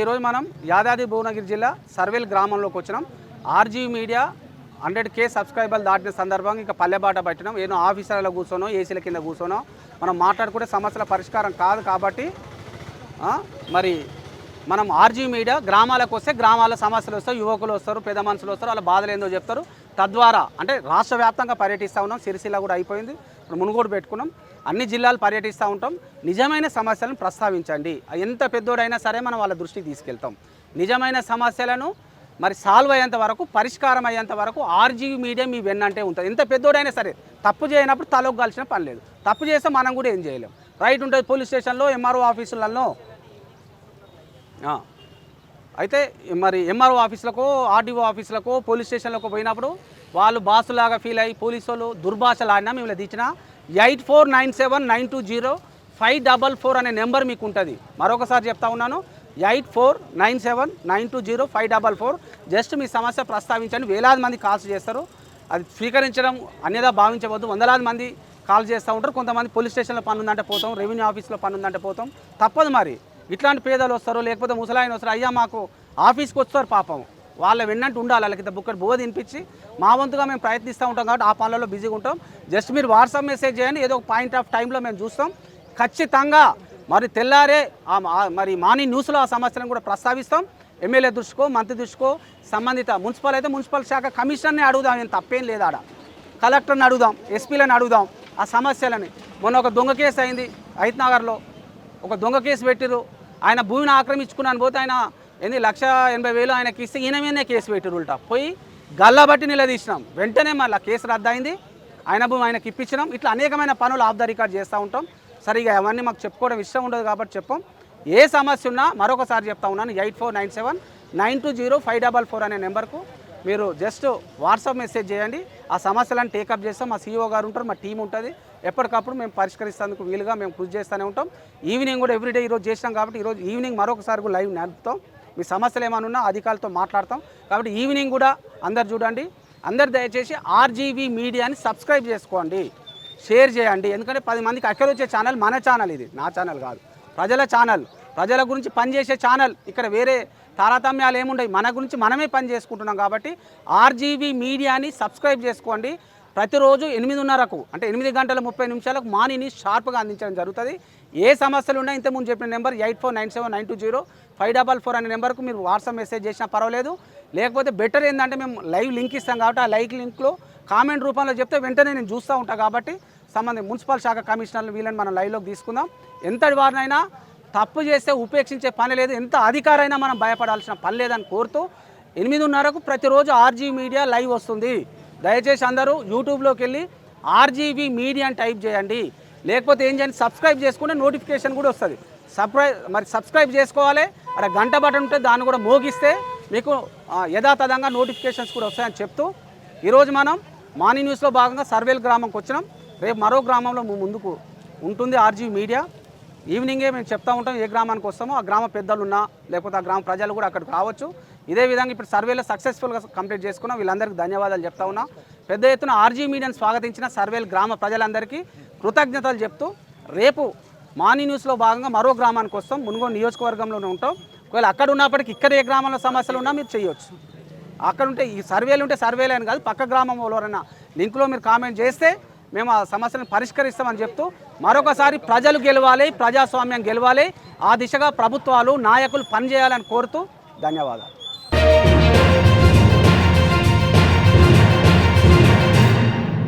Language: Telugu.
ఈరోజు మనం యాదాద్రి భువనగిరి జిల్లా సర్వేల్ గ్రామంలోకి వచ్చినాం. ఆర్జీ మీడియా హండ్రెడ్ కే సబ్స్క్రైబర్లు దాటిన సందర్భంగా ఇంకా పల్లెబాట పెట్టినాం. ఏదో ఆఫీసర్లో కూర్చోనో ఏసీల కింద కూర్చోనో మనం మాట్లాడుకుంటే సమస్యల పరిష్కారం కాదు కాబట్టి మరి మనం ఆర్జీ మీడియా గ్రామాలకు వస్తే గ్రామాల సమస్యలు వస్తాయి యువకులు వస్తారు పెద్ద మనుషులు వస్తారు వాళ్ళ బాధలు ఏందో చెప్తారు. తద్వారా అంటే రాష్ట్ర వ్యాప్తంగా పర్యటిస్తూ ఉన్నాం. సిరిసిల్ల కూడా అయిపోయింది. మునుగోడు పెట్టుకున్నాం. అన్ని జిల్లాలు పర్యటిస్తూ ఉంటాం. నిజమైన సమస్యలను ప్రస్తావించండి. ఎంత పెద్దోడైనా సరే మనం వాళ్ళ దృష్టికి తీసుకెళ్తాం. నిజమైన సమస్యలను మరి సాల్వ్ అయ్యేంత వరకు పరిష్కారం అయ్యేంత వరకు ఆర్జీవీ మీడియా మీ వెన్నంటే ఉంటుంది. ఎంత పెద్దోడైనా సరే తప్పు చేయనప్పుడు తలకు పని లేదు. తప్పు చేస్తే మనం కూడా ఏం చేయలేం. రైట్ ఉంటుంది పోలీస్ స్టేషన్లో ఎంఆర్ఓ ఆఫీసులలో అయితే మరి ఎంఆర్ఓ ఆఫీసులకు ఆర్డీఓ ఆఫీసులకు పోలీస్ స్టేషన్లకు పోయినప్పుడు వాళ్ళు బాసులాగా ఫీల్ అయ్యి పోలీసు వాళ్ళు దుర్భాషలు ఆడినా మిమ్మల్ని దించిన eight four nine seven nine two zero five double four అనే నెంబర్ మీకు ఉంటుంది మరొకసారి చెప్తా ఉన్నాను eight four nine seven nine two zero five double four. Just మీ సమస్య ప్రస్తావించండి. వేలాది మంది కాల్స్ చేస్తారు. అది స్వీకరించడం అన్యదా భావించవద్దు. వందలాది మంది కాల్ చేస్తూ ఉంటారు. కొంతమంది పోలీస్ స్టేషన్లో పని ఉందంటే పోతాం రెవెన్యూ ఆఫీస్లో పని ఉందంటే పోతాం. తప్పదు మరి. ఇట్లాంటి పేదలు వస్తారు లేకపోతే ముసలాయన వస్తారు అయ్యా మాకు ఆఫీస్కి వస్తారు పాపం. వాళ్ళ విన్నట్టు ఉండాలి వాళ్ళకి బుక్కడి బువ్వ తినిపించి మా వంతుగా మేము ప్రయత్నిస్తూ ఉంటాం కాబట్టి ఆ పనులలో బిజీగా ఉంటాం. జస్ట్ మీరు వాట్సాప్ మెసేజ్ చేయండి ఏదో ఒక పాయింట్ ఆఫ్ టైంలో మేము చూస్తాం. ఖచ్చితంగా మరి తెల్లారే మా- మరి మార్నింగ్ న్యూస్లో ఆ సమస్యలను కూడా ప్రస్తావిస్తాం. ఎమ్మెల్యే దృష్టికో మంత్రి దృష్టికో సంబంధిత మున్సిపల్ అయితే మున్సిపల్ శాఖ కమిషనర్ని అడుగుదాం నేను తప్పేం లేదు ఆడ. కలెక్టర్ని అడుగుదాం ఎస్పీలను అడుగుదాం ఆ సమస్యలని. మొన్న ఒక దొంగ కేసు అయింది నగర్లో. ఒక దొంగ కేసు పెట్టిరు ఆయన భూమిని ఆక్రమించుకున్నాను పోతే ఆయన ఏంది లక్ష ఎనభై వేలు ఆయనకి ఇస్తే ఈయన మీదనే కేసు పెట్టిరు ఉల్టా. పోయి గల్లబట్టి నిలదీసినాం. వెంటనే మళ్ళీ కేసు రద్దయింది. ఆయన భూమి ఆయనకి ఇప్పించినాం. ఇట్లా అనేకమైన పనులు ఆఫ్ ద రికార్డ్ చేస్తూ ఉంటాం. సరిగా అవన్నీ మాకు చెప్పుకోవడం ఇష్టం ఉండదు కాబట్టి చెప్పాం. ఏ సమస్య ఉన్నా మరొకసారి చెప్తా ఉన్నాను. Eight four nine seven nine two zero five double four అనే నెంబర్కు మీరు జస్ట్ వాట్సాప్ మెసేజ్ చేయండి. ఆ సమస్యలను టేకప్ చేస్తాం. మా సీఈఓ గారు ఉంటారు మా టీం ఉంటుంది. ఎప్పటికప్పుడు మేము పరిష్కరిస్తేందుకు వీలుగా మేము కృషి చేస్తూనే ఉంటాం. ఈవినింగ్ కూడా ఎవ్రీడే ఈరోజు చేసినాం కాబట్టి ఈరోజు ఈవినింగ్ మరొకసారి కూడా లైవ్ నడుపుతాం. మీ సమస్యలు ఏమైనా ఉన్నా అధికారులతో మాట్లాడతాం. కాబట్టి ఈవినింగ్ కూడా అందరు చూడండి. అందరు దయచేసి ఆర్జీవీ మీడియాని సబ్స్క్రైబ్ చేసుకోండి. షేర్ చేయండి. ఎందుకంటే పది మందికి అక్కడ వచ్చే ఛానల్ మన ఛానల్ ఇది. నా ఛానల్ కాదు. ప్రజల ఛానల్. ప్రజల గురించి పనిచేసే ఛానల్. ఇక్కడ వేరే తారతమ్యాలు ఏముండవు మన గురించి మనమే పని చేసుకుంటున్నాం కాబట్టి ఆర్జీవీ మీడియాని సబ్స్క్రైబ్ చేసుకోండి. ప్రతిరోజు ఎనిమిదిన్నరకు అంటే ఎనిమిది గంటల ముప్పై నిమిషాలకు మానిని షార్ప్గా అందించడం జరుగుతుంది. ఏ సమస్యలు ఉన్నా ఇంతకుముందు చెప్పిన number eight four nine seven nine two zero five double four అనే నెంబర్కు మీరు వాట్సాప్ మెసేజ్ చేసినా పర్వాలేదు. లేకపోతే బెటర్ ఏంటంటే మేము లైవ్ లింక్ ఇస్తాం కాబట్టి ఆ లైవ్ లింక్లో కామెంట్ రూపంలో చెప్తే వెంటనే నేను చూస్తూ ఉంటాను కాబట్టి సంబంధం మున్సిపల్ శాఖ కమిషనర్లు వీళ్ళని మనం లైవ్లోకి తీసుకుందాం. ఎంతటి వారినైనా తప్పు చేస్తే ఉపేక్షించే పని లేదు. ఎంత అధికారైనా మనం భయపడాల్సిన పని లేదని కోరుతూ ఎనిమిదిన్నరకు ప్రతిరోజు ఆర్జీ మీడియా లైవ్ వస్తుంది. దయచేసి అందరూ యూట్యూబ్లోకి వెళ్ళి ఆర్జీవీ మీడియా అని టైప్ చేయండి. లేకపోతే ఏం చేయండి సబ్స్క్రైబ్ చేసుకుంటే నోటిఫికేషన్ కూడా వస్తుంది. సబ్స్క్రైబ్ మరి సబ్స్క్రైబ్ చేసుకోవాలి అక్కడ గంట బటన్ ఉంటే దాన్ని కూడా మోగిస్తే మీకు యథాతథంగా నోటిఫికేషన్స్ కూడా వస్తాయని చెప్తూ ఈరోజు మనం మార్నింగ్ న్యూస్లో భాగంగా సర్వేల్ గ్రామంకి వచ్చినాం. రేపు మరో గ్రామంలో ముందుకు ఉంటుంది ఆర్జీ మీడియా. ఈవినింగే మేము చెప్తా ఉంటాం ఏ గ్రామానికి వస్తామో ఆ గ్రామ పెద్దలు ఉన్నా లేకపోతే ఆ గ్రామ ప్రజలు కూడా అక్కడికి రావచ్చు. ఇదే విధంగా ఇప్పుడు సర్వేలో సక్సెస్ఫుల్గా కంప్లీట్ చేసుకున్నాం. వీళ్ళందరికీ ధన్యవాదాలు చెప్తా ఉన్నా. పెద్ద ఎత్తున ఆర్జీ మీడియాను స్వాగతించిన సర్వేలు గ్రామ ప్రజలందరికీ కృతజ్ఞతలు చెప్తూ రేపు మార్నింగ్ న్యూస్లో భాగంగా మరో గ్రామానికి వస్తాం. మునుగోడు నియోజకవర్గంలోనే ఉంటాం. ఒకవేళ అక్కడ ఉన్నప్పటికీ ఇక్కడ ఏ గ్రామంలో సమస్యలు ఉన్నా మీరు చేయొచ్చు. అక్కడ ఉంటే ఈ సర్వేలు ఉంటే సర్వేలు అని కాదు పక్క గ్రామం ఎవరైనా లింక్లో మీరు కామెంట్ చేస్తే మేము ఆ సమస్యను పరిష్కరిస్తామని చెప్తూ మరొకసారి ప్రజలు గెలవాలి ప్రజాస్వామ్యం గెలవాలి. ఆ దిశగా ప్రభుత్వాలు నాయకులు పనిచేయాలని కోరుతూ ధన్యవాదాలు.